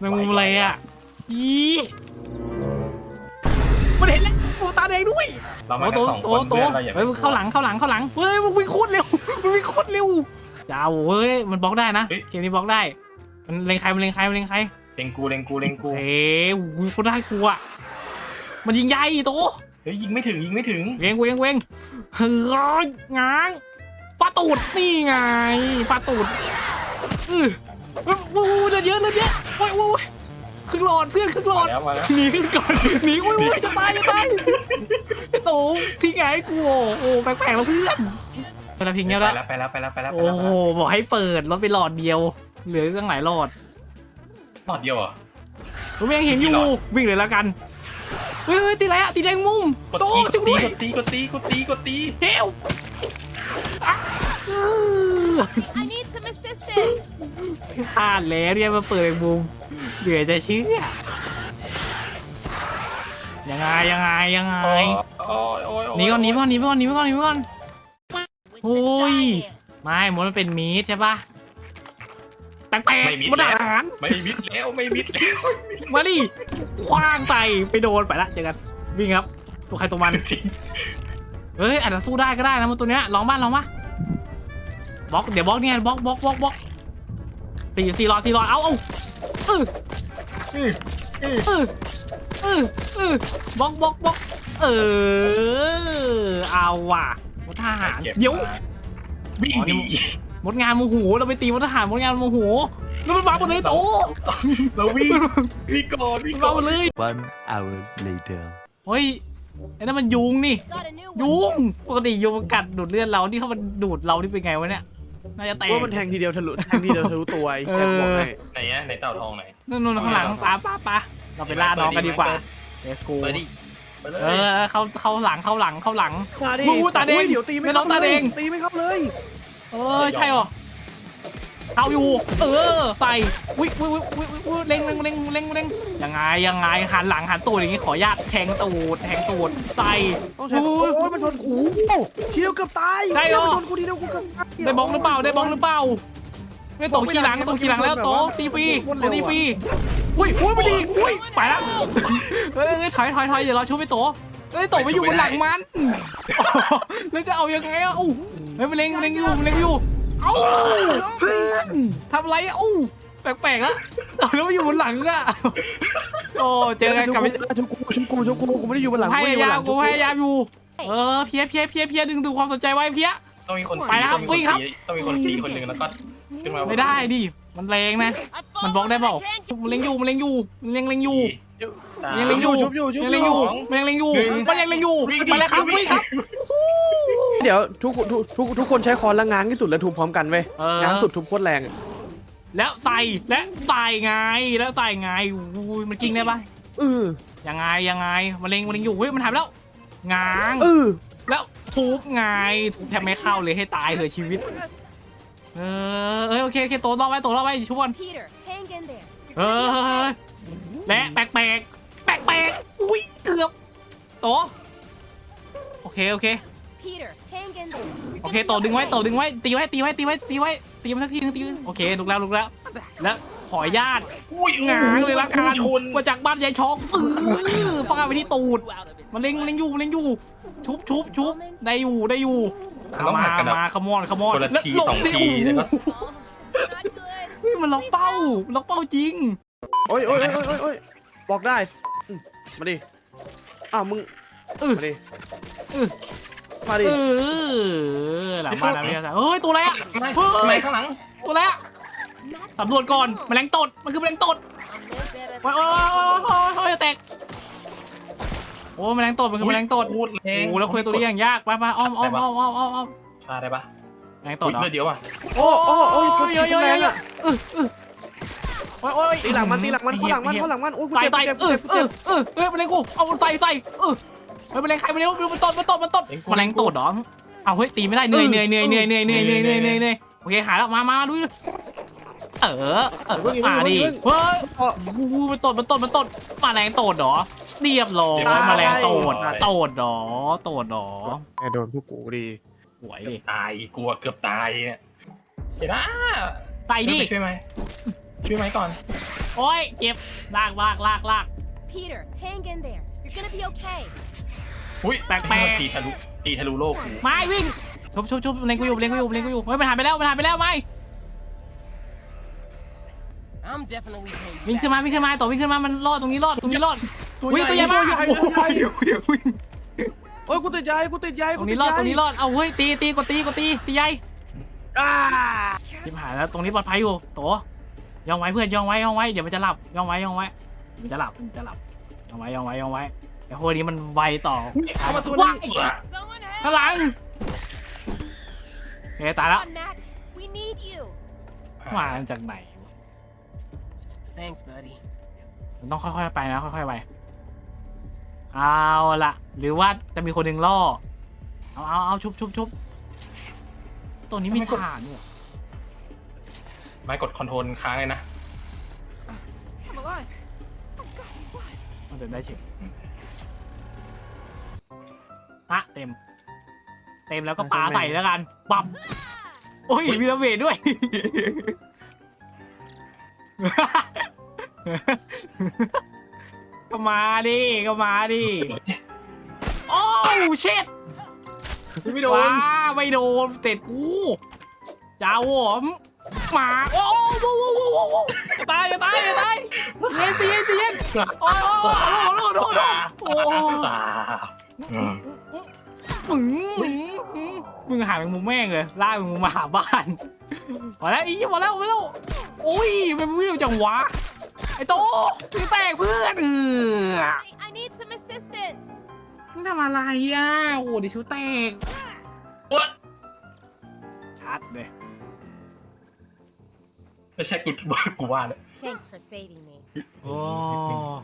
แมงมุมอะไรอะอีมันเห็นแล้วโอ้ตาแดงด้วยเรามาโตกันโตสองโตคนโตเพื่อนเราอย่าเฮ้ยมึงเข้าหลังเข้าหลังเข้าหลังเฮ้ยมึงวิ่งโคตรเร็วมึงวิ่งโคตรเร็วยาวเว้ยมันบล็อกได้นะเกมนี้บล็อกได้ มันเล็งใครมันเล็งใครมันเล็งใครเล็งกูเล็งกูเล็งกูเฮ้ยกูโคตรได้กูอะมันยิงใหญ่โตเฮ้ยยิงไม่ถึงยิงไม่ถึงเวงเวงเวงเฮ้ยง้างฟาตูดนี่ไงฟาตูดอือ วู้วู้เลือดเยอะเลือดเยอะโอ้ยโอ้ยครึ่งหลอดเพื่อนครึ่งหลอมาดแล้วมาแล้ว หนีขึ้นก่อนหนีโอ้ยโอ้ยจะตายจะตายไอ้โตทิ้งไงให้กูโอ้โอ้แปลกๆแล้วเพื่อนเวลาพิงเงี้ยไปแล้วแล้วไปแล้วไปแล้วไปแล้วไปโอ้แล้วโหบอกให้เปิดรถไปหลอดเดียว เหลือตั้งหลายหลอดหลอดเดียวเหรอ ผมยังเห็นอยู่วิ่งเลยแล้วกันเฮ้ยเฮ้ยตีอะไรอะตีแดงมุมกดโตตีกจุ๊ดบตีด้วยกดตีกดตีกดตีกดตีเฮลอะอื้อ I need some assistance. พลาดแล้วเนี่ยมาเปิดมุมเหลือจะเชื่อยังไงยังไงยังไงโอ้ยโอ้ยโอ้ยหนีก่อนหนีไปก่อนหนีไปก่อนหนีไปก่อนหนีไปก่อน With the Ôi. giant. ไม่มดมันเป็นมีดใช่ปะแปลกไม่มิดๆมดแล้วอาหารไม่มิดแล้วไม่มิดแล้วมาดิคว้างใส่ไปโดนไปละเจอกันวิ่งครับตัวใครตัวมันเฮ้ยอาจจะสู้ได้ก็ได้นะมันตัวเนี้ยลองบ้านลองมา บล็อกเดี๋ยวบล็อกเนี่ยบล็อกบล็อกบล็อกบล็อกตีสี่รอสี่รอเอาเอาเอออื้ออื้อเออเออเออบล็อกบล็อกบล็อกเออเอาว่ะมดทหารก็บเดี๋ยวมาวิ่งอ๋อนี่ดีมดงานโมโหเราไปตีมดทหารมดงานโมโหแล้วมันมาหมดเลยโตเราวิ่งวิ่งก่อนวิ่งมันก่มาอหมนดเลย One hour later. เฮ้ยไอ้นั่นมันยุงนี่ Got a new ยุ one. งปกติยุงมันกัดดูดเลือดเรานี่เขามันดูดเรานี่เป็นไงวะเนี่ย น่าจะแตกว่ามันแทงทีเดียวทะลุแทงทีเดียวทะลุตัวไอ้เอแกอบอกให้ไหนอะไหนเต่าทองไหนนู่นๆข้างหลังปาปาปาเราไปล่าน้องกันดีกว่า let's go ไปดิไปเลยเออเข้าเข้าหลังเข้าหลังเข้าหลังมาดิอู้ตาแดงอุ้ยเดี๋ยวตีไม่ไม่ต้เข้าองตาเลแดยงตีไม่เข้าเลยเออใช่เหรอ เข้าอยู่ เออใส่วิวิวิวิวิเล็งเล็งเล็งเล็งเล็งยังไงยังไงหันหลังหันตูดอย่างงี้ขออนุญาตแทงตูดแทงตูดใส่ต้องใช้โอ้โอ้ยยมันชนกูทีเดียวเกือบตายได้เหรอมันชนกูทีเดียวกูเกือบตายได้บล็อกหรือเปล่าได้บล็อกหรือเปล่าไม่ตกขี่หลังตกขี่หลังแล้วโตะตีฟรีโตะตีฟรีอุ้ยอุ้ยไม่ดีอุ้ยไปแล้วเฮ้ยถอยถอยถอยเดี๋ยวเราช่วยไปโตะเฮ้ยโตะไม่อยู่บนหลังมันแล้วจะเอายังไงอะอู้เฮ้ยมันเล็งมันเล็งอยู่มันเล็งอยู่ เอ้าเพื่อนทำไรอะอู้แปลกๆแล้วเอาแล้วมาอยู่บนหลังอะโอ้เจอกันกับชุบกูชุบกูชุบกูกูไม่ได้อยู่บนหลังพกูไม่ได้ยาอยู่บยานมกูหลังชุบพยายามอยู่เออเพี้ยเพี้ยเพี้ยเพี้ยดึงดูความสนใจไว้เพี้ยต้องมีคนไปแล้วครับต้องมีวิ่งครับต้องมีคนตีคนหนึ่งแล้วก็ขึ้นมาไม่ได้ดิมันแรงนะ มันบล็อกได้เปล่ามันเล็งอยู่มันเล็งอยู่มันเล็งเล็งอยู่สามยังเล็งอยู่ชุบอยู่ชุบยังอเล็งอยู่ยู่มันยังเล็งอยู่หนึ่งมันยังเล็งอยู่ไปแล้วครับวิ่งครับ เดี๋ยวทุกทุกทุกทุกคนใช้คอนแล้วง้างที่สุดแล้วทุบพร้อมกันเว้ยเออ ง้างสุดทุบโคตรแรงอะแล้วใส่และใส่ไงแล้วใส่ไงอุ้ยมันจริงได้ปะเออยังไงยังไงมันเล็งมันเล็งอยู่เฮ้ยมันหายไปแล้วง้างเออแล้วทุบไงทุบแทบไม่เข้าเลยให้ตายเถอะชีวิต เออเอ้ยโอเคโอเคโตรอไว้โตรอไว้ชุบก่อน Peter, hang in there. เออและแปลกแปลกแปลกแปลกๆอุ้ยเกือบโตโอเคโอเค Peter, hang in there. โอเคโตดึงไว้โตดึงไว้ตีไว้ตีไว้ตีไว้ตีไว้ตีมันสักทีนึงตีมันโอเคลุกแล้วลุกแล้ว แล้วขออนุญาตอุ้ยงางเลยละกันชนมาจากบ้านยายช็อกเออฟาดไปที่ตูดมันเล็งมันเล็งอยู่มันเล็งอยู่ ชุบชุบชุบได้อยู่ได้อยู่ต้องมาหักกันแบบมาขมอนขมอนคนละแล้วทีหลบสองดิทีโอ้โหแล้วก็ Oh, this is not good. เฮ้ยมันล็อกเป้าล็อกเป้าจริงโอ้ยโอ้ยโอ้ยโอ้ยโอ้ยบอกได้อืมมาดิอ้าวมึงเออมาดิเออ มาดิเออหลังบ้านนะพี่อาจารย์เฮ้ยตัวอะไรอะไม่เฮ้ยไม่ข้างหลังตัวอะไรอะสำรวจก่อนแมลงตดมันคือแมลงตด A little bit of โอ้ยโอ้ยโอ้ยโอ้ยโอ้ยจะแตกโอ้แมลงตดมันคือแมลงตดพูดแรโอ้งโหแล้วคุยตัวนี้อย่างยากไปไปอ้อมอ้อมอ้อมอ้อมอ้อมอ้อมฆ่าได้ปะแมลงตดเหรอเลือดเดียวอะโอ้โอ้โอ้ยโอ้ยโอ้ยโอ้ยแรงอะเออเออโอ้ยโอ้ยตีหลังมันตีหลังมันไอ้เข้าเหี้หยลังมันไอ้เหี้ยเข้าหลังมันโอ้ยกูใส่เจ็บใส่กูเจ็บเอกูอเออเออเจ็บเฮ้ยแมลงกูเอาใส่ใส่เออ เฮ้ยแมลงใครแมลงมันตดมันตดมันตดแมลงตดเหรอเอาเฮ้ยตีไม่ได้เหนื่อยเหนื่อยเหนื่อยเหนื่อยเหนื่อยเหนื่อยเหนื่อยเหนื่อยเหนื่อยเหนื่อยโอเคหายแล้วมามาดูดิเออเออมาดิเฮ้ยอ๋อวูมันตดมันตดมันตดแมาแรงโตดเหรอเรียบร้อยตายแมาแรงโตดโตดเหรอโตดเหรอแกโดนพวกกูดีหวยเกืดิอบตายกลัวเกือบตายเนี่ยเห็นอะใส่ดิช่วยไหมช่วยไหมก่อนโอ้ยเจ็บลากลากลากลาก Peter, hang in there. You're gonna be okay. อุ้ยแปลกๆตีทะลุตีทะลุโลกกูไม่วิ่งชุบชุบชุบเล็งกูอยู่เล็งกูอยู่เล็งกูอยู่เฮ้ยมันหายไปแล้วมันหายไปแล้วไม่ I'm definitely paying วิ่ง you ขึ้น back. มาวิ่งขึ้นมาต่อวิ่งขึ้นมามันรอดตรงนี้รอดตรงนี้รอดวิ่งตัวใหญ่มากตัวใหญ่โอ้ตัวใหญ่ยวิ่งเฮ้ยกูติดใยกูติดใยตรกูงตินี้ดรอดใยตรงนี้รอดเอาเฮ้ยตีตีกดตีกดตีตีใหญ่อ่าทิมหายแล้วตรงนี้ปลอดภัยอยู่โตย่องไว้เพื่อนย่องไว้ย่องไว้เดี๋ยวมันจะหลับย่องไว้ย่องไว้ มันจะหลับมันจะหลับย่องไว้ย่องไว้ย่องไว้ไอ้พวกนี้มันไวต่อเข้ามาตัวว้านี้ยเหรอ Someone ข้างหลังโอเคตายแล้ว Come on, Max. We need you. มาจากไหน Thanks, buddy. มันต้องค่อยๆไปนะค่อยๆไปเอาละหรือว่าจะมีคนหนึ่งล่อเอาเอาเอาชุบชุบชุบตัวนี้มีฐานด้วยไม่กดคอนโทรลค้างเลยนะ มันจะได้เช็คอะเต็ม เต็มแล้วก็ปาใส่แล้วกันปั๊บโอ้ยมีระเบิดด้วย ก็มาดิ ก็มาดิ โอ้เช็ดไม่โดว้านไม่โดนเตะกูจ้าหวมหมา โอ้โห โอ้โหโอ้โหโอ้โหจะตายจะตายจะตายเย็นจเย็นใจเย็นโอ้โหโอ้โหโอ้โหโอ้โหโอ้โหอ่าอืมมึงมึงหาแมงมุมแม่งเลยล่ากแมงมุมมาหาบ้านพอแล้วอีพอแล้วพอแล้วโอ้ยมันไม่รู้จังวะไอ้โตมึงแตกเพื่อนเออ I, I need some assistance. มึงทำอะไรอะโอ้ดิชูแตกโอ๊ยชัดเลยไม่ใช่กูกูว่าเลย Thanks for saving me. โอ้